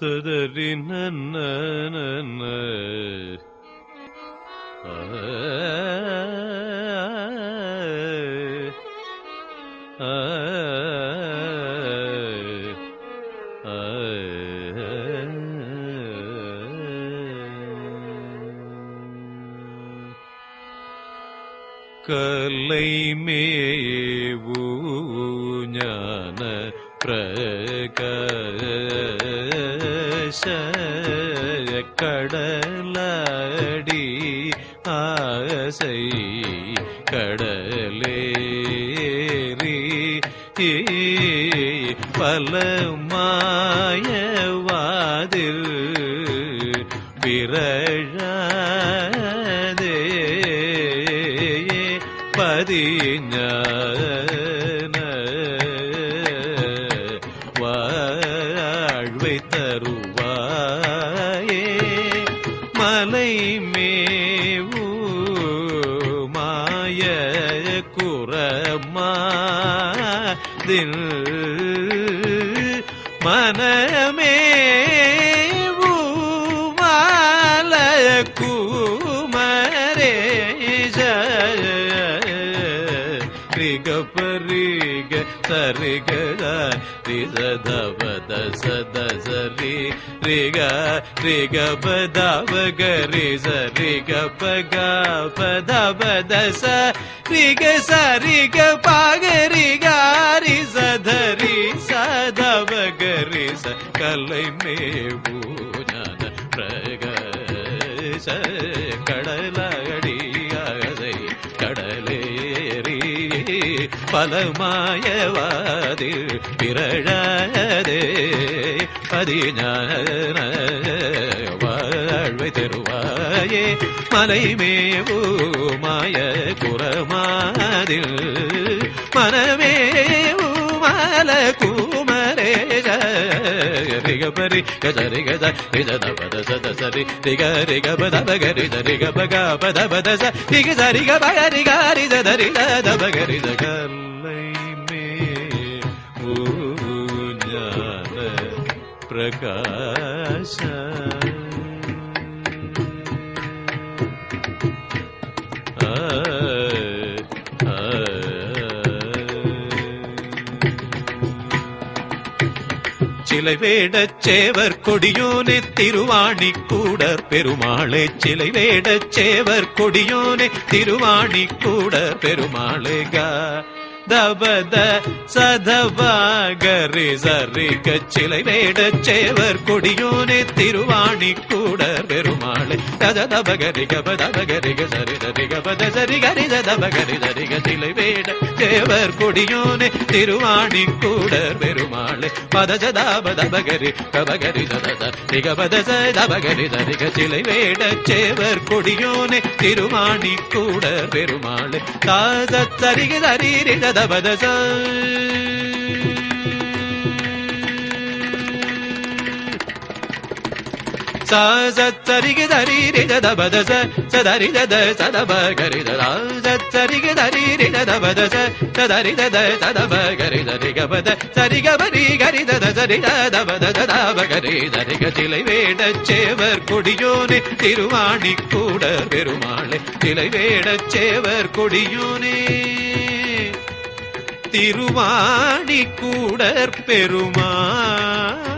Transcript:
തരി കലൈ മേവു ജ്ഞാന പ്രകാര பிரகாச கடலடி ஆசை கடலேறி பலமாயவாதில் பிறழாதே பதிஞான மலை மேவு மாய குரமாதில் மனமேவு மாலய குமரேஜ பரிக சரிக ரித தவ தச தச ரி ரிக ரிக பதவ கரி சரிக பக பதவ தச ரிக சரிக பாகரி காரி சதரி சதவ கரி ச கலை மேவு ஞான பிரகச கடலடியாதை பலமாயவாதி பிறழதே பதிஞான வாழ்வை தருவாயே. மலைமேவு மாய குரமாதில் மனமேவு மல குமரே ரிக பரி கஜ ரிக ஜ ரிஜ தப தச தச ரிக ரிக பத பக ரிஜ ரிக பக பத பத ச ரிக ஜ ரிக பக ரிக ரிஜ த ரிஜ த பிரகாச. சிலை வேடச் சேவர் கொடியோனே திருவாணி கூடர் பெருமாளே. சிலை வேடச் சேவர் கொடியோனே திருவாணி கூடர் பெருமாளே கா தபத சதபாகரி சரி கச்சிலை வேடச்சேவர் கொடியோனே திருவாணி கூட பெருமாளே. தத தபகரி கபதபகரிக சரி தரி கபத சரி கரி தபகரி தரிக சிலை வேட தேவர் கொடியோனே திருவாணி கூடர் பெருமாளே. பதஜதாபதபகரி கபகரி ததத திகபத சதபகரி தரிக சிலை வேட சேவர் கொடியோனே திருவாணி கூடர் பெருமாளே. தாத சரிக தரீரி தபத ச ச சரிக தரீரி ச சதரி சதப கரி ததா சரிக தரீரி ச சதரி சதப கரி தரி கபத சரி கபரி கரி சிலை வேடச் சேவர் கொடியோனே திருவாணி கூட பெருமாளே சிலை வேடச் சேவர் கொடியோனே திருவாணி கூடற் பெருமாளே